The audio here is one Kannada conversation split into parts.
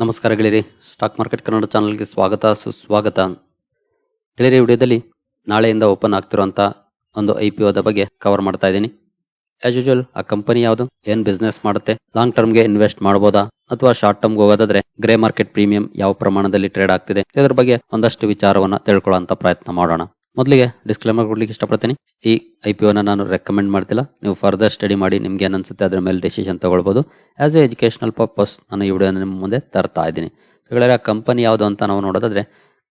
ನಮಸ್ಕಾರ ಗೆಳೆಯರಿ, ಸ್ಟಾಕ್ ಮಾರ್ಕೆಟ್ ಕನ್ನಡ ಚಾನಲ್ಗೆ ಸ್ವಾಗತ, ಸುಸ್ವಾಗತ. ಗೆಳೆಯರಿ ವಿಡಿಯೋದಲ್ಲಿ ನಾಳೆಯಿಂದ ಓಪನ್ ಆಗ್ತಿರುವಂಥ ಒಂದು ಐ ಪಿ ಒದ ಬಗ್ಗೆ ಕವರ್ ಮಾಡ್ತಾ ಇದ್ದೀನಿ. ಆಸ್ ಯೂಶುವಲ್ ಆ ಕಂಪನಿ ಯಾವುದು, ಏನ್ ಬಿಸ್ನೆಸ್ ಮಾಡುತ್ತೆ ಲಾಂಗ್ ಟರ್ಮ್ಗೆ ಇನ್ವೆಸ್ಟ್ ಮಾಡ್ಬೋದಾ, ಅಥವಾ ಶಾರ್ಟ್ ಟರ್ಮ್ಗೆ ಹೋಗೋದಾದ್ರೆ ಗ್ರೇ ಮಾರ್ಕೆಟ್ ಪ್ರೀಮಿಯಂ ಯಾವ ಪ್ರಮಾಣದಲ್ಲಿ ಟ್ರೇಡ್ ಆಗ್ತಿದೆ, ಇದರ ಬಗ್ಗೆ ಒಂದಷ್ಟು ವಿಚಾರವನ್ನು ತಿಳ್ಕೊಳ್ಳೋ ಪ್ರಯತ್ನ ಮಾಡೋಣ. ಮೊದಲಿಗೆ ಡಿಸ್ಕ್ಲೇಮರ್ ಕೊಡ್ಲಿಕ್ಕೆ ಇಷ್ಟಪಡ್ತೀನಿ. ಈ ಐ ಪಿ ಒನ ನಾನು ರೆಕಮೆಂಡ್ ಮಾಡ್ತಿಲ್ಲ. ನೀವು ಫರ್ದರ್ ಸ್ಟಡಿ ಮಾಡಿ ನಿಮ್ಗೆ ಏನನ್ಸುತ್ತೆ ಅದ್ರ ಮೇಲೆ ಡಿಸಿಷನ್ ತಗೊಳ್ಬೋದು. ಆಸ್ ಎ ಎಜುಕೇಶನಲ್ ಪರ್ಪಸ್ ನಾನು ಈ ವಿಡಿಯೋನ ನಿಮ್ಮ ಮುಂದೆ ತರ್ತಾ ಇದ್ದೀನಿ. ಆ ಕಂಪನಿ ಯಾವುದು ಅಂತ ನಾವು ನೋಡೋದಾದ್ರೆ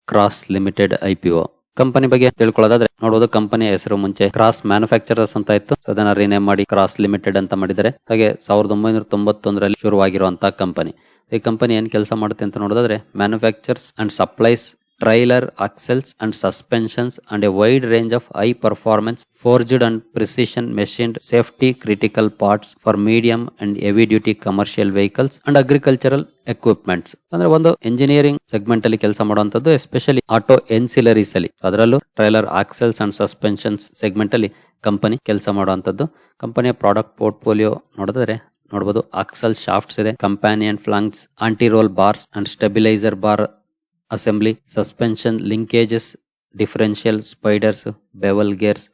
cross limited I P O company ಬಗ್ಗೆ ತಿಳ್ಕೊಳ್ಳೋದಾದ್ರೆ ನೋಡಬಹುದು ಕಂಪನಿಯ ಹೆಸರು ಮುಂಚೆ ಕ್ರಾಸ್ ಮ್ಯಾನುಫ್ಯಾಕ್ಚರರ್ಸ್ ಅಂತ ಇತ್ತು. ಅದನ್ನ ರಿನೇಮ್ ಮಾಡಿ ಕ್ರಾಸ್ ಲಿಮಿಟೆಡ್ ಅಂತ ಮಾಡಿದ್ದಾರೆ. ಹಾಗೆ ಸಾವಿರದ ಒಂಬೈನೂರ ತೊಂಬತ್ತೊಂದರಲ್ಲಿ ಶುರುವಾಗಿರುವಂತಹ ಕಂಪನಿ ಈ ಕಂಪನಿ ಏನ್ ಕೆಲಸ ಮಾಡುತ್ತೆ ಅಂತ ನೋಡೋದಾದ್ರೆ manufactures and supplies trailer axles and suspensions and a wide range of high performance forged and precision machine safety critical parts for medium and heavy duty commercial vehicles and agricultural equipments ಅಂದ್ರೆ ಒಂದು ಇಂಜಿನಿಯರಿಂಗ್ ಸೆಗ್ಮೆಂಟ್ ಅಲ್ಲಿ ಕೆಲಸ ಮಾಡುವಂತದ್ದು ಎಸ್ಪೆಷಲಿ ಆಟೋ ಎನ್ಸಿಲರಿಸ್ ಅಲ್ಲಿ ಅದರಲ್ಲೂ trailer axles and suspensions segment ಅಲ್ಲಿ ಕಂಪನಿ ಕೆಲಸ ಮಾಡುವಂತದ್ದು ಕಂಪನಿಯ ಪ್ರಾಡಕ್ಟ್ ಪೋರ್ಟ್ಫೋಲಿಯೋ ನೋಡಿದ್ರೆ ನೋಡಬಹುದು ಆಕ್ಸೆಲ್ ಶಾಫ್ಟ್ಸ್ ಇದೆ companion and flanges anti roll bars and stabiliser bar assembly suspension linkages differential spiders bevel gears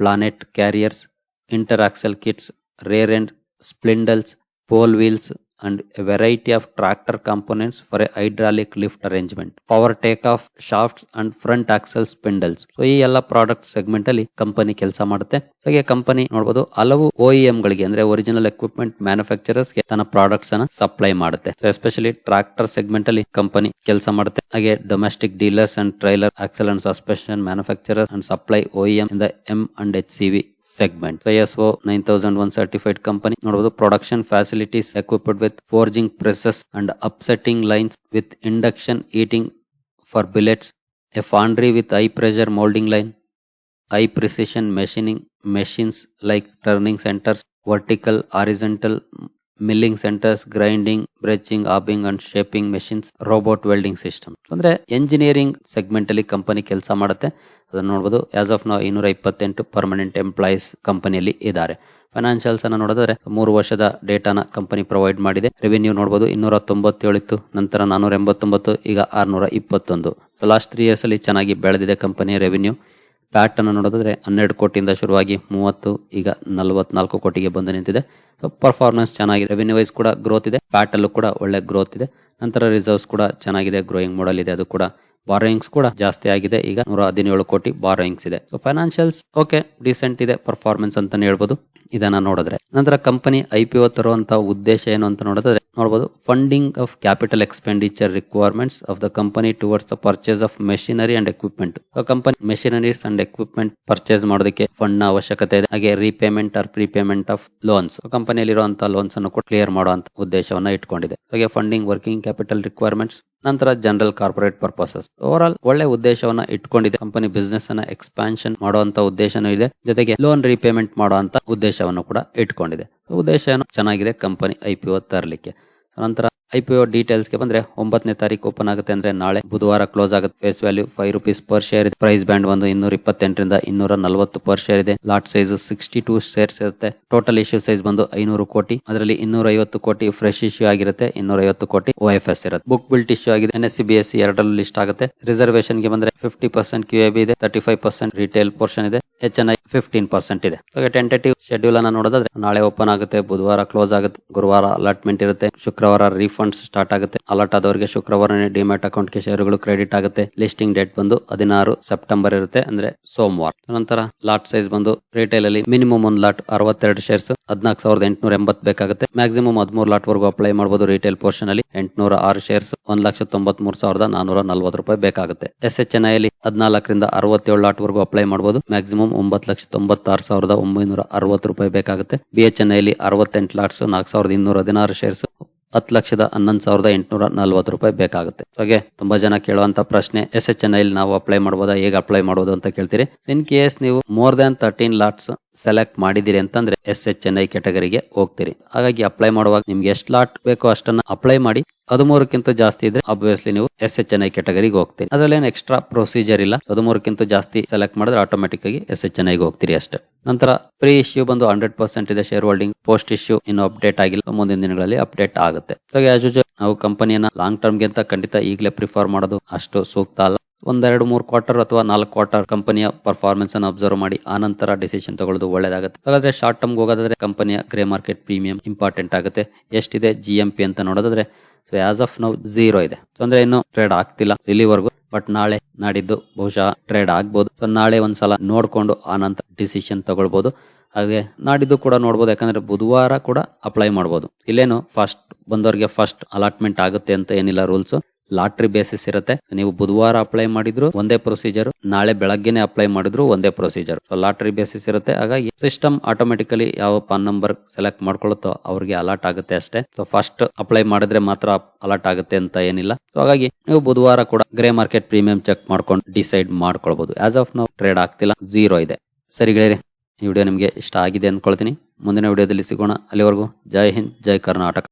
planet carriers interaxle kits rear and spindles pole wheels and a variety of tractor components for a hydraulic lift arrangement, power takeoff shafts and front axle spindles. So ಈ ಎಲ್ಲ ಪ್ರಾಡಕ್ಟ್ ಸೆಗ್ಮೆಂಟ್ ಅಲ್ಲಿ ಕಂಪನಿ ಕೆಲಸ ಮಾಡುತ್ತೆ. ಹಾಗೆ ಕಂಪನಿ ನೋಡಬಹುದು ಹಲವು ಓಇಎಂ ಗಳಿಗೆ ಅಂದ್ರೆ ಒರಿಜಿನಲ್ ಎಕ್ವಿಪ್ಮೆಂಟ್ ಮ್ಯಾನುಫ್ಯಾಕ್ಚರರ್ಸ್ ತನ್ನ ಪ್ರಾಡಕ್ಟ್ಸ್ ಅನ್ನ ಸಪ್ಲೈ ಮಾಡುತ್ತೆ. ಸೊ ಎಸ್ಪೆಷಲಿ ಟ್ರಾಕ್ಟರ್ ಸೆಗ್ಮೆಂಟ್ ಅಲ್ಲಿ ಕಂಪನಿ ಕೆಲಸ ಮಾಡುತ್ತೆ. ಹಾಗೆ domestic dealers and trailer axle and suspension manufacturer and supply OEM ಇಂದ M and H C V segment. So ISO 9001 certified company. Notably, production facilities equipped with forging presses and upsetting lines with induction heating for billets. A foundry with high pressure molding line. High precision machining machines like turning centers, vertical, horizontal milling centres grinding broaching hobbing and shaping machines robot welding system ಅಂದ್ರೆ ಎಂಜಿನಿಯರಿಂಗ್ ಸೆಗ್ಮೆಂಟ್ ಅಲ್ಲಿ ಕಂಪನಿ ಕೆಲಸ ಮಾಡುತ್ತೆ. ಅದನ್ನ ನೋಡಬಹುದು ಆಸ್ ಆಫ್ ನಾವು ಇನ್ನೂರ ಇಪ್ಪತ್ತೆಂಟು ಪರ್ಮನೆಂಟ್ ಎಂಪ್ಲಾಯೀಸ್ ಕಂಪನಿಯಲ್ಲಿ ಇದ್ದಾರೆ. ಫೈನಾನ್ಷಿಯಲ್ಸ್ ಅನ್ನ ನೋಡಿದ್ರೆ ಮೂರು ವರ್ಷದ ಡೇಟಾನ ಕಂಪನಿ ಪ್ರೊವೈಡ್ ಮಾಡಿದೆ. ರೆವೆನ್ಯೂ ನೋಡಬಹುದು ಇನ್ನೂರ ತೊಂಬತ್ತೇಳು ಇತ್ತು ನಂತರ ನಾನೂರ ಎಂಬತ್ತೊಂಬತ್ತು, ಈಗ ಆರ್ನೂರ ಇಪ್ಪತ್ತೊಂದು. ಲಾಸ್ಟ್ ತ್ರೀ ಇಯರ್ಸ್ ಅಲ್ಲಿ ಚೆನ್ನಾಗಿ ಬೆಳೆದಿದೆ ಕಂಪನಿಯ ರೆವೆನ್ಯೂ ಪ್ಯಾಟ್ ಅನ್ನು ನೋಡಿದ್ರೆ ಹನ್ನೆರಡು ಕೋಟಿಯಿಂದ ಶುರುವಾಗಿ ಮೂವತ್ತು, ಈಗ ನಲವತ್ನಾಲ್ಕು ಕೋಟಿಗೆ ಬಂದು ನಿಂತಿದೆ. ಸೊ ಪರ್ಫಾರ್ಮೆನ್ಸ್ ಚೆನ್ನಾಗಿದೆ. ರೆವೆನ್ಯೂ ವೈಸ್ ಕೂಡ ಗ್ರೋತ್ ಇದೆ. ಪ್ಯಾಟ್ ಅಲ್ಲೂ ಕೂಡ ಒಳ್ಳೆ ಗ್ರೋತ್ ಇದೆ. ನಂತರ ರಿಸರ್ವ್ಸ್ ಕೂಡ ಚೆನ್ನಾಗಿದೆ. ಗ್ರೋಯಿಂಗ್ ಮಾಡಲ್ ಇದೆ. ಅದು ಕೂಡ ಬಾರೋಯಿಂಗ್ಸ್ ಕೂಡ ಜಾಸ್ತಿ ಆಗಿದೆ. ಈಗ ನೂರ ಹದಿನೇಳು ಕೋಟಿ ಬಾರೋಯಿಂಗ್ಸ್ ಇದೆ. ಸೊ ಫೈನಾನ್ಷಿಯಲ್ಸ್ ಓಕೆ ಡಿಸೆಂಟ್ ಇದೆ. ಪರ್ಫಾರ್ಮೆನ್ಸ್ ಅಂತಾನೆ ಹೇಳ್ಬೋದು. ಇದನ್ನ ನೋಡಿದ್ರೆ. ನಂತರ ಕಂಪನಿ ಐ ಪಿ ತರುವಂತ ಉದ್ದೇಶ ಏನು ಅಂತ ನೋಡಿದ್ರೆ ನೋಡಬಹುದು funding of capital expenditure requirements of the company towards the purchase of machinery and equipment company machineries and equipment purchase ಮಾಡೋದಕ್ಕೆ ಫಂಡ್ನ ಅವಶ್ಯಕತೆ ಇದೆ. ಹಾಗೆ repayment or prepayment of loans ಕಂಪನಿಯಲ್ಲಿರುವಂತಹ loans ಅನ್ನು ಕ್ಲಿಯರ್ ಮಾಡುವಂತ ಉದ್ದೇಶವನ್ನ ಇಟ್ಕೊಂಡಿದೆ. ಹಾಗೆ ಫಂಡಿಂಗ್ ವರ್ಕಿಂಗ್ ಕ್ಯಾಪಿಟಲ್ ರಿಕ್ವೈರ್ಮೆಂಟ್ಸ್ ನಂತರ general corporate purposes. Overall ಒಳ್ಳೆ ಉದ್ದೇಶವನ್ನ ಇಟ್ಕೊಂಡಿದೆ. ಕಂಪನಿ ಬಿಸ್ನೆಸ್ ಅನ್ನ ಎಕ್ಸ್ಪಾನ್ಷನ್ ಮಾಡುವಂತ ಉದ್ದೇಶನೂ ಇದೆ. ಜೊತೆಗೆ ಲೋನ್ ರೀಪೇಮೆಂಟ್ ಮಾಡುವಂತ ಉದ್ದೇಶವನ್ನು ಕೂಡ ಇಟ್ಕೊಂಡಿದೆ. ಉದ್ದೇಶ ಚೆನ್ನಾಗಿದೆ ಕಂಪನಿ ಐ ಪಿ ಒ ತರಲಿಕ್ಕೆ. ನಂತರ ಐ ಡೀಟೇಲ್ಸ್ಗೆ ಬಂದ್ರೆ ಒಂಬತ್ತನೇ ತಾರೀಕು ಓಪನ್ ಆಗುತ್ತೆ ಅಂದ್ರೆ ನಾಳೆ ಬುಧವಾರ ಕ್ಲೋಸ್ ಆಗುತ್ತೆ. Face value five rupees per share ಇದೆ. ಪ್ರೈಸ್ ಬ್ಯಾಂಡ್ ಒಂದು ಇನ್ನೂರ ಇಪ್ಪತ್ತೆಂಟರಿಂದ ಇನ್ನೂರ ನಲವತ್ತು ಪರ್ ಶೇರ್ ಇದೆ. Lot size sixty two shares ಇರುತ್ತೆ. ಟೋಟಲ್ ಇಶ್ಯೂ ಸೈಜ್ ಬಂದು ಐನೂರು ಕೋಟಿ. ಅದರಲ್ಲಿ ಇನ್ನೂರ ಐವತ್ತು ಕೋಟಿ ಫ್ರೆಶ್ ಇಶ್ಯೂ ಆಗಿರುತ್ತೆ. ಇನ್ನೂರ ಐವತ್ತು ಕೋಟಿ ಓ ಎಸ್ ಇರುತ್ತೆ. ಬುಕ್ ಬಿಲ್ಟ್ ಇಶ್ಯೂ ಆಗಿದೆ. N S C B list ಆಗುತ್ತೆ. ರಿಸರ್ವೇಶನ್ಗೆ ಬಂದ್ರೆ ಫಿಫ್ಟಿ ಪರ್ಸೆಂಟ್ ಕ್ಯೂ ಇದೆ. Thirty five percent retail portion ಇದೆ. H N I fifteen percent ಇದೆ. ಟೆಂಟೇಟಿವ್ ಶೆಡ್ಯೂಲ್ ಅನ್ನ ನೋಡೋದಾದ್ರೆ ನಾಳೆ ಓಪನ್ ಆಗುತ್ತೆ. ಬುಧವಾರ ಕ್ಲೋಸ್ ಆಗುತ್ತೆ. ಗುರುವಾರ ಅಲಾಟ್ಮೆಂಟ್ ಇರುತ್ತೆ. ಶುಕ್ರವಾರ ರೀಫಂಡ್ಸ್ ಸ್ಟಾರ್ಟ್ ಆಗುತ್ತೆ. ಅಲರ್ಟ್ ಆದವರಿಗೆ ಶುಕ್ರವಾರನೇ ಡಿಮ್ಯಾಟ್ ಅಕೌಂಟ್ಗೆ ಶೇರುಗಳು ಕ್ರೆಡಿಟ್ ಆಗುತ್ತೆ. ಲಿಸ್ಟಿಂಗ್ ಡೇಟ್ ಬಂದು ಹದಿನಾರು ಸೆಪ್ಟೆಂಬರ್ ಇರುತ್ತೆ, ಅಂದ್ರೆ ಸೋಮವಾರ. ನಂತರ ಲಾಟ್ ಸೈಜ್ ಬಂದು ರಿಟೇಲ್ ಅಲ್ಲಿ ಮಿನಿಮಮ್ ಒಂದು ಲಾಟ್ ಅರವತ್ತೆರಡು ಶೇರ್ಸ್, ಹದಿನಾಲ್ಕು ಸಾವಿರದ ಎಂಟುನೂರ ಎಂಬತ್ತು ಬೇಕಾಗುತ್ತೆ. ಮ್ಯಾಕ್ಸಿಮಮ್ ಹದಿಮೂರು ಲಾಟ್ ವರೆಗೂ ಅಪ್ಲೈ ಮಾಡಬಹುದು ರಿಟೇಲ್ ಪೋರ್ಷನ್ ಅಲ್ಲಿ. ಎಂಟುನೂರ ಆರು ಶೇರ್ಸ್, ಒಂದ್ ಲಕ್ಷ ತೊಂಬತ್ ಮೂರು ಸಾವಿರದ ನಾನೂರ ನಲ್ವತ್ತು ರೂಪಾಯಿ ಬೇಕಾಗುತ್ತೆ. ಎಸ್ ಎಚ್ ಎನ್ ಐ ಅಲ್ಲಿ ಹದಿನಾಲ್ಕರಿಂದ ಅರವತ್ತೇಳು ಲಾಟ್ ವರೆಗೂ ಅಪ್ಲೈ ಮಾಡಬಹುದು ಮ್ಯಾಕ್ಸಿಮಮ್ ಒಂಬತ್ತು ಲಕ್ಷ ತೊಂಬತ್ತಾರು ಸಾವಿರದ ಒಂಬೈನೂರ ಅರವತ್ತು ರೂಪಾಯಿ ಬೇಕಾಗುತ್ತೆ. ಬಿ ಎಚ್ ಎನ್ ಅಲ್ಲಿ ಅರವತ್ತೆಂಟು ಲಾಟ್ಸ್, ನಾಲ್ಕು ಸಾವಿರದ ಇನ್ನೂರ ಹದಿನಾರು ಶೇರ್ಸ್ ಹತ್ತು ಲಕ್ಷದ ಹನ್ನೊಂದು ಸಾವಿರದ ಎಂಟುನೂರ ನಲ್ವತ್ತು ರೂಪಾಯಿ ಬೇಕಾಗುತ್ತೆ. ಹಾಗೆ ತುಂಬಾ ಜನ ಕೇಳುವಂತ ಪ್ರಶ್ನೆ ಎಸ್ ಎಚ್ ಎನ್ ಐ ನಾವು ಅಪ್ಲೈ ಮಾಡಬಹುದಾ ಹೇಗೆ ಅಪ್ಲೈ ಮಾಡಬಹುದು ಅಂತ ಕೇಳ್ತೀರಿ. ಇನ್ ಕೇಸ್ ನೀವು more than thirteen lots select ಮಾಡಿದಿರಿ ಅಂತಂದ್ರೆ ಎಸ್ ಎಚ್ ಎನ್ ಐ ಕೆಟಗರಿಗೆ ಹೋಗ್ತೀರಿ. ಹಾಗಾಗಿ ಅಪ್ಲೈ ಮಾಡುವಾಗ ನಿಮ್ಗೆ ಎಷ್ಟು ಲಾಟ್ ಬೇಕೋ ಅಷ್ಟನ್ನ ಅಪ್ಲೈ ಮಾಡಿ, ಹದಿಮೂರಕ್ಕಿಂತ ಜಾಸ್ತಿ ಇದ್ರೆ ಅಬ್ವಿಯಸ್ಲಿ ನೀವು ಎಸ್ ಎಚ್ ಎನ್ ಐ ಕೆಟಗರಿಗೆ ಹೋಗ್ತೀರಿ. ಅದ್ರಲ್ಲಿ ಎಕ್ಸ್ಟ್ರಾ ಪ್ರೊಸೀಜರ್ ಇಲ್ಲ, ಹದಿಮೂರಕ್ಕಿಂತ ಜಾಸ್ತಿ ಸೆಲೆಕ್ಟ್ ಮಾಡಿದ್ರೆ ಆಟೋಮೆಟಿಕ್ ಆಗಿ ಎಸ್ ಎಚ್ ಎನ್ ಐಗೆ ಹೋಗ್ತೀರಿ ಅಷ್ಟೇ. ನಂತರ ಪ್ರೀ ಇಶ್ಯೂ ಬಂದು ಹಂಡ್ರೆಡ್ ಪರ್ಸೆಂಟ್ ಇದೆ ಶೇರ್ ಹೋಲ್ಡಿಂಗ್ ಪೋಸ್ಟ್ ಇಶ್ಯೂ ಇನ್ನು ಅಪ್ಡೇಟ್ ಆಗಿಲ್ಲ, ಮುಂದಿನ ದಿನಗಳಲ್ಲಿ ಅಪ್ಡೇಟ್ ಆಗುತ್ತೆ. ಹಾಗೆ ಆಸ್ ಯೂಶುವಲ್ ನಾವು ಕಂಪನಿಯನ್ನ ಲಾಂಗ್ ಟರ್ಮ್ ಗಿಂತ ಖಂಡಿತ ಈಗಲೇ ಪ್ರಿಫರ್ ಮಾಡೋದು ಅಷ್ಟು ಸೂಕ್ತ ಅಲ್ಲ. ಒಂದೆರಡು ಮೂರು ಕ್ವಾರ್ಟರ್ ಅಥವಾ ನಾಲ್ಕು ಕ್ವಾರ್ಟರ್ ಕಂಪನಿಯ ಪರ್ಫಾರ್ಮೆನ್ಸ್ ಅನ್ನು ಅಬ್ಸರ್ವ್ ಮಾಡಿ ಆನಂತರ ನಂತರ ಡಿಸಿಷನ್ ತಗೊಳ್ಳೋದು ಒಳ್ಳೇದಾಗುತ್ತೆ. ಹಾಗಾದ್ರೆ ಶಾರ್ಟ್ ಟರ್ಮ್ ಹೋಗೋದಾದ್ರೆ ಕಂಪನಿಯ ಗ್ರೇ ಮಾರ್ಕೆಟ್ ಪ್ರೀಮಿಯಂ ಇಂಪಾರ್ಟೆಂಟ್ ಆಗುತ್ತೆ. ಎಷ್ಟಿದೆ? ಜಿ ಎಂ ಪಿ ಅಂತ ನೋಡೋದಾದ್ರೆ so as of now zero ಇದೆ. ಸೊ ಅಂದ್ರೆ ಇನ್ನು ಟ್ರೇಡ್ ಆಗ್ತಿಲ್ಲ ಇಲ್ಲಿವರೆಗೂ ಬಟ್ ನಾಳೆ ನಾಡಿದ್ದು ಬಹುಶಃ ಟ್ರೇಡ್ ಆಗ್ಬೋದು. ಸೊ ನಾಳೆ ಒಂದ್ಸಲ ನೋಡ್ಕೊಂಡು ಆನಂತರ ನಂತರ ಡಿಸಿಷನ್ ತಗೊಳ್ಬಹುದು ಹಾಗೆ ನಾಡಿದ್ದು ಕೂಡ ನೋಡ್ಬೋದು, ಯಾಕಂದ್ರೆ ಬುಧವಾರ ಕೂಡ ಅಪ್ಲೈ ಮಾಡ್ಬೋದು. ಇಲ್ಲೇನು ಫಸ್ಟ್ ಬಂದವರಿಗೆ ಫಸ್ಟ್ ಅಲಾಟ್ಮೆಂಟ್ ಆಗುತ್ತೆ ಅಂತ ಏನಿಲ್ಲ ರೂಲ್ಸ್ ಲಾಟ್ರಿ ಬೇಸಿಸ್ ಇರುತ್ತೆ. ನೀವು ಬುಧವಾರ ಅಪ್ಲೈ ಮಾಡಿದ್ರು, ಒಂದೇ ಪ್ರೊಸೀಜರ್ ನಾಳೆ ಬೆಳಗ್ಗೆನೆ ಅಪ್ಲೈ ಮಾಡಿದ್ರು, ಒಂದೇ ಪ್ರೊಸೀಜರ್ ಲಾಟ್ರಿ ಬೇಸಿಸ್ ಇರುತ್ತೆ. ಹಾಗಾಗಿ ಸಿಸ್ಟಮ್ ಆಟೋಮೆಟಿಕಲಿ ಯಾವ ಪಾನ್ ನಂಬರ್ ಸೆಲೆಕ್ಟ್ ಮಾಡ್ಕೊಳ್ಳುತ್ತೋ ಅವ್ರಿಗೆ ಅಲರ್ಟ್ ಆಗುತ್ತೆ ಅಷ್ಟೇ. ಸೊ ಫಸ್ಟ್ ಅಪ್ಲೈ ಮಾಡಿದ್ರೆ ಮಾತ್ರ ಅಲರ್ಟ್ ಆಗುತ್ತೆ ಅಂತ ಏನಿಲ್ಲ. ಸೊ ಹಾಗಾಗಿ ನೀವು ಬುಧವಾರ ಕೂಡ ಗ್ರೇ ಮಾರ್ಕೆಟ್ ಪ್ರೀಮಿಯಂ ಚೆಕ್ ಮಾಡ್ಕೊಂಡು ಡಿಸೈಡ್ ಮಾಡ್ಕೊಳ್ಬಹುದು ಆಸ್ ಆಫ್ ನಾವು ಟ್ರೇಡ್ ಆಗ್ತಿಲ್ಲ. ಝೀರೋ ಇದೆ. ಸರಿ ಗೆಳೆಯರೆ, ಈ ವಿಡಿಯೋ ನಿಮಗೆ ಇಷ್ಟ ಆಗಿದೆ ಅನ್ಕೊಳ್ತೀನಿ ಮುಂದಿನ ವಿಡಿಯೋದಲ್ಲಿ ಸಿಗೋಣ. ಅಲ್ಲಿವರೆಗೂ ಜೈ ಹಿಂದ್, ಜೈ ಕರ್ನಾಟಕ.